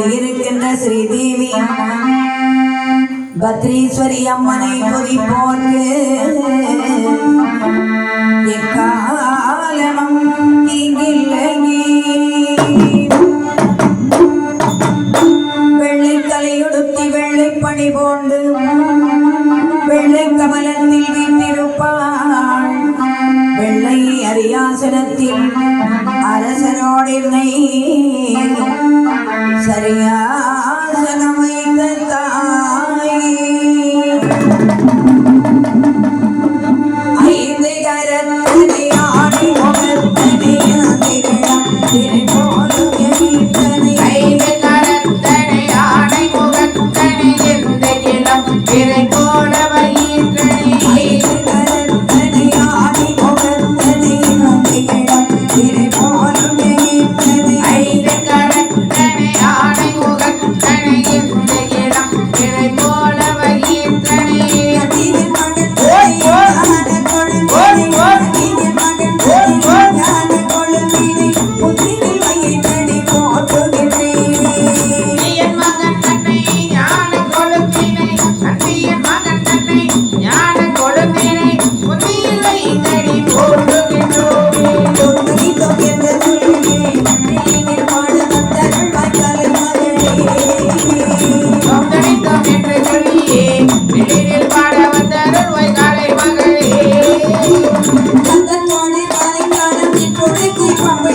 குடியிருக்கின்ற ஸ்ரீதேவி பத்ரீஸ்வரி அம்மனை பொறி துதிப்போர்க்கு எக்காலமும் தீங்கில்லையே வெள்ளை தலையுடுத்தி வெள்ளை பணி போண்டு வெள்ளை கமலத்தில் வீட்டிருப்பாள். வெள்ளை அரியாசனத்தில் அரசனோடு சரியாசனம் இடம் பிறை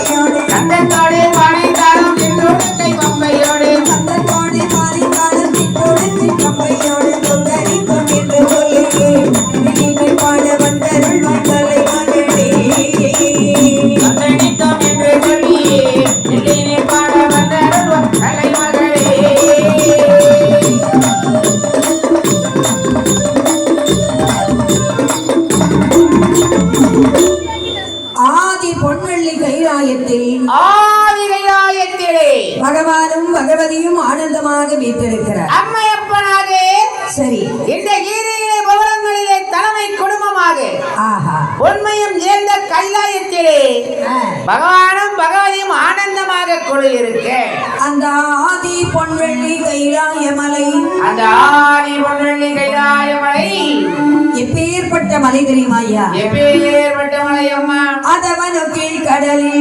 Thank you. ஆ. பகவானும் பகவதியும் ஆனந்தமாக குடியிருக்க அந்த ஆதி பொன்வெள்ளி கைலாயமலை அந்த ஆதி பொன்னள்ளி கைலாயமலை எப்பேற்பட்ட மலை தெரியுமா ஐயா? எப்பேற்பட்ட மலையம்மா அதவனு கீழ் கடலில்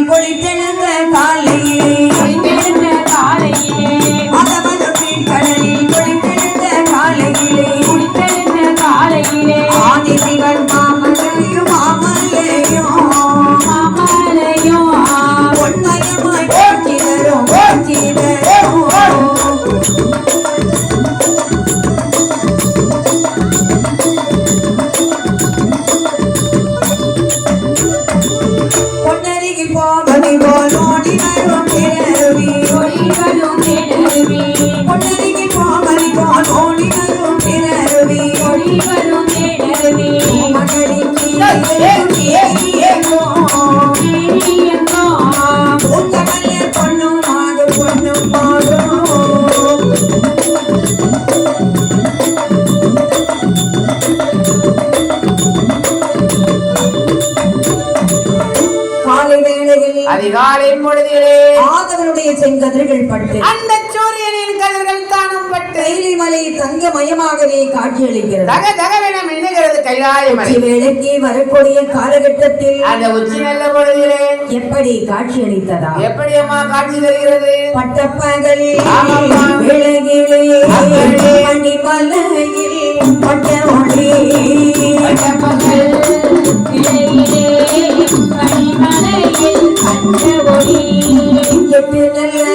அதிகாலை பொழுதிலே ஆதவனுடைய செங்கதிர்கள் பட்டு அந்த காணப்பட்டு கைலி மலை தங்கமயமாகவே காட்சியளிக்கிறது. தக தகவென மின்னுகிறது கைலாயமலை உச்சி வேளைக்கு வரக்கூடிய காலகட்டத்தில் அந்த உச்சி நல்ல பொழுதிலே எப்படி காட்சியளித்ததா? எப்படி அம்மா காட்சி தருகிறது? பட்டப்பகலில். விலகிலே பட்ட ஒளி பட்டப்பகல். ஒளி எட்டு நல்ல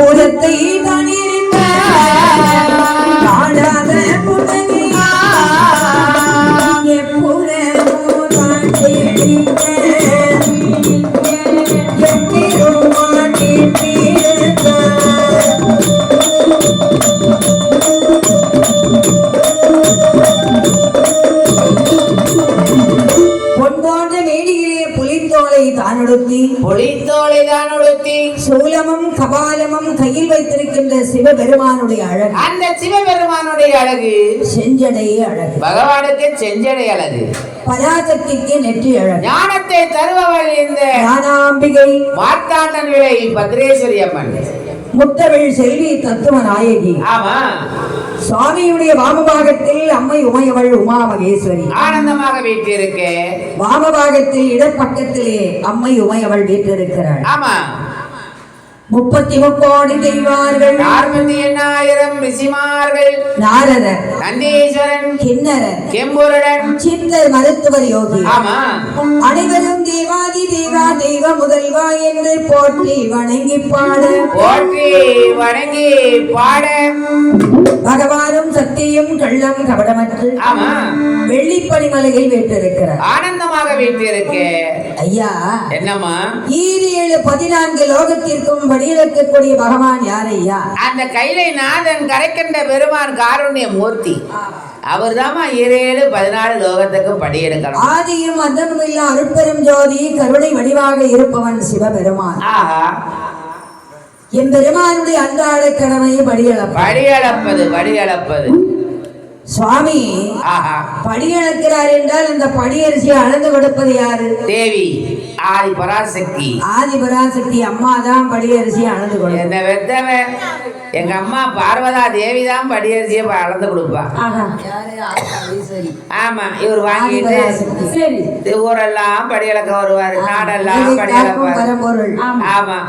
പൂരത്തെ கபாலமும் கையில் வைத்திருக்கின்ற சிவபெருமானுடைய அழகு. அந்த சிவபெருமானுடைய அழகு செஞ்சடை அழகு. பகவானுக்கு செஞ்சடை அழகு. பராசக்திக்கு நெற்றி அழகு. ஞானத்தை தருபவள் இந்த ஞானாம்பிகை. மார்த்தாண்டன் விலை பத்ரேஸ்வரி அம்மன். முத்தமிழ் செல்வி தத்துவ நாயகி. ஆமா. சுவாமியுடைய வாமபாகத்தில் அம்மை உமையவள் உமா மகேஸ்வரி ஆனந்தமாக வீட்டிருக்க. வாமபாகத்தில் இடப்பக்கத்திலே அம்மை உமையவள் வீற்றிருக்கிறாள் ஆமா. முப்பத்தி முக்கோடி தெய்வார்கள். நாற்பத்தி எண்ணாயிரம் ரிஷிமார்கள். நாரதர் நந்தீஸ்வரன் கிண்ணரர் கெம்புருடன் சித்தர் மருத்துவர் யோகி. ஆமா. அனைவரும் தேவாதி தேவா தெய்வ முதல்வா என்று போற்றி வணங்கி பாட. போற்றி வணங்கி பாட. பகவானும் சத்தியம் கள்ளம் கபடமற்று ஆமா. வெள்ளிப்பனிமலையில் வீற்றிருக்கிறார் ஆனந்தமாக வீட்டிருக்க. ஐயா என்னம்மா? ஈரு ஏழு பதினான்கு லோகத்திற்கும் படியிழக்கக்கூடிய பகவான் யார் ஐயா? அந்த கைலை நாதன் கரைக்கின்ற பெருமான் காருண்ய மூர்த்தி. அவர் தாமா ஏழு பதினாலு லோகத்துக்கு படியெடுக்கணும். ஆதியும் அந்தமும் இல்லா அருட்பெரும் ஜோதி கருணை வடிவாக இருப்பவன் சிவபெருமான். ஆஹா. என் பெருமானுடைய அன்றாட கடமையை படியளப்பார் படியளப்பது படியளப்பது சுவாமி ஆஹா. படியளக்கிறார் என்றால் அந்த படியரிசியை அளந்து கொடுப்பது யாரு? தேவி ஆதி பராசக்தி. ஆதி பராசக்தி அம்மா தான் படியரிசியை அளந்து கொடுக்கும். என்ன வெத்தவன் எங்க அம்மா பார்வதா தேவி தான் படியரிசியை அளந்து கொடுப்பா. ஆஹா. யாரு? ஆதிபராசக்தி. ஆமா இவர் வாங்கிட்டு ஊரெல்லாம் படியளக்க வருவாரு நாடெல்லாம் பரம்பொருள். ஆமா.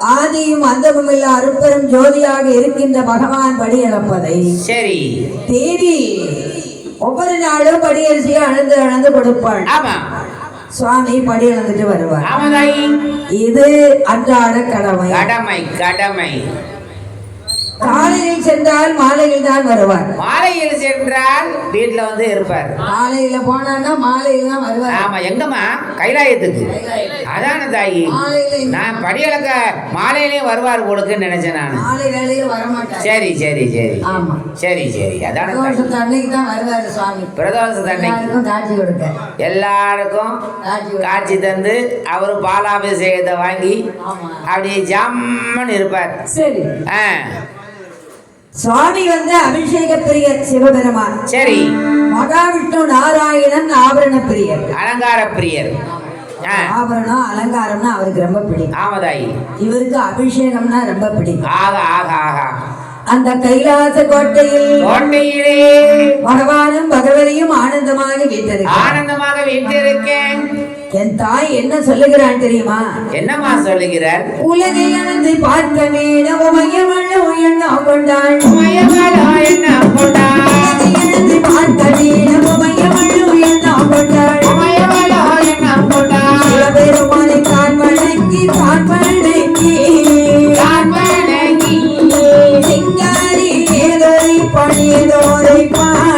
ஆதியும் அந்தமும் இல்லா அருட்பெரும் ஜோதியாக இருக்கின்ற பகவான் படியளப்பதை சரி. தேவி ஒவ்வொரு நாளும் படியரிசியை அளந்து அளந்து கொடுப்பாள். ஆமா. சுவாமி படி அளந்துட்டு வருவார். இது அன்றாட கடமை. கடமை கடமை. காலையில் சென்றால் மாலையில் தான் வருவார். மாலையில் சென்றால் வீட்டுல வந்து இருப்பார். காலையில போனான்னா மாலையில் தான் வருவார். ஆமா எங்கம்மா? கைலாயத்துக்கு. அதான தாயி? மாலையில நான் படியளக்க மாலையிலேயும் வருவார் போலுக்குன்னு நினைச்சேன் நான். மாலை வேலையில வரமாட்டார். சரி சரி சரி. ஆமா. சரி சரி. அதான. பிரதோஷத்து அன்னைக்கு தான் வருவாரு சுவாமி. பிரதோஷ தன்னைக்கு எல்லாருக்கும் காட்சி கொடுக்க. எல்லாருக்கும் காட்சி தந்து அவரு பாலாபிஷேகத்தை வாங்கி அப்படியே ஜம்முன்னு இருப்பார். சரி. ஆ. சுவாமி வந்து அபிஷேக பிரியர் சிவபெருமான். சரி. மகாவிஷ்ணு நாராயணன் ஆபரண பிரியர். அலங்கார பிரியர். ஆபரணம் அலங்காரம்னா அவருக்கு ரொம்ப பிடிக்கும். ஆமதாயி இவருக்கு அபிஷேகம்னா ரொம்ப பிடிக்கும். ஆகா ஆகா ஆகா. அந்த கைலாச கோட்டையில் கோட்டையிலே. பகவானும் பகவதியும் ஆனந்தமாக வீட்டிருக்கிறார். ஆனந்தமாக வீட்டிருக்கேன். என் தாய் என்ன சொல்லுகிறான் தெரியுமா? என்னமா சொல்லுகிறார்? உலகிலிருந்து பார்க்க வேணும் உமையவளோ என்ன கொண்டாள் உமையவளோ என்ன கொண்டாள் உலகிலிருந்து பார்க்க வேணும் உமையவளோ என்ன கொண்டாள் உமையவளோ என்ன கொண்டாள் சிவபெருமானை தான் வணங்கி தான் வணங்கி. தான் வணங்கி. சிங்காரி ஏதோரை பணியதோரை பாடி.